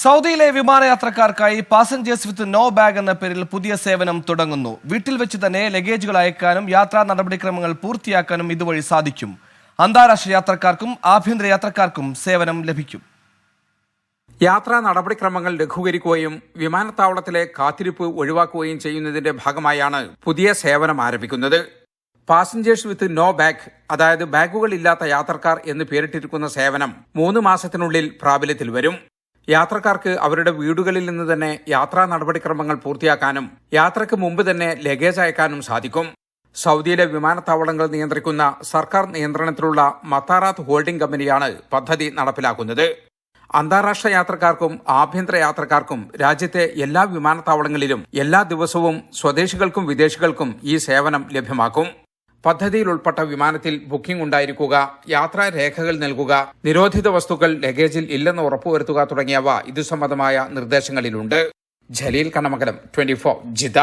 സൗദിയിലെ വിമാനയാത്രക്കാർക്കായി passengers with no bag എന്ന പേരിൽ പുതിയ സേവനം തുടങ്ങുന്നു. വീട്ടിൽ വെച്ച് തന്നെ ലഗേജുകൾ അയക്കാനും യാത്രാ നടപടിക്രമങ്ങൾ പൂർത്തിയാക്കാനും ഇതുവഴി സാധിക്കും. അന്താരാഷ്ട്ര യാത്രക്കാർക്കും ആഭ്യന്തര യാത്രക്കാർക്കും സേവനം ലഭിക്കും. യാത്രാ നടപടിക്രമങ്ങൾ ലഘൂകരിക്കുകയും വിമാനത്താവളത്തിലെ കാത്തിരിപ്പ് ഒഴിവാക്കുകയും ചെയ്യുന്നതിന്റെ ഭാഗമായാണ് പുതിയ സേവനം ആരംഭിക്കുന്നത്. പാസഞ്ചേഴ്സ് വിത്ത് നോ ബാഗ് അതായത് ബാഗുകൾ ഇല്ലാത്ത യാത്രക്കാർ എന്ന് പേരിട്ടിരിക്കുന്ന സേവനം മൂന്ന് മാസത്തിനുള്ളിൽ പ്രാബല്യത്തിൽ വരും. യാത്രക്കാർക്ക് അവരുടെ വീടുകളിൽ നിന്ന് തന്നെ യാത്രാ നടപടിക്രമങ്ങൾ പൂർത്തിയാക്കാനും യാത്രയ്ക്ക് മുമ്പ് തന്നെ ലഗേജ് അയക്കാനും സാധിക്കും. സൗദിയിലെ വിമാനത്താവളങ്ങൾ നിയന്ത്രിക്കുന്ന സർക്കാർ നിയന്ത്രണത്തിലുള്ള മത്താറാത്ത് ഹോൾഡിംഗ് കമ്പനിയാണ് പദ്ധതി നടപ്പിലാക്കുന്നത്. അന്താരാഷ്ട്ര യാത്രക്കാർക്കും ആഭ്യന്തര യാത്രക്കാർക്കും രാജ്യത്തെ എല്ലാ വിമാനത്താവളങ്ങളിലും എല്ലാ ദിവസവും സ്വദേശികൾക്കും വിദേശികൾക്കും ഈ സേവനം ലഭ്യമാക്കും. പദ്ധതിയിൽ ഉൾപ്പെട്ട വിമാനത്തിൽ ബുക്കിംഗ് ഉണ്ടായിരിക്കുക യാത്രാ രേഖകൾ നൽകുക നിരോധിത വസ്തുക്കൾ ലഗേജിൽ ഇല്ലെന്ന് ഉറപ്പുവരുത്തുക തുടങ്ങിയവ ഇതു സംബന്ധമായ നിർദ്ദേശങ്ങളിലുണ്ട്. Jaleel Kannamakalam twenty four Jitha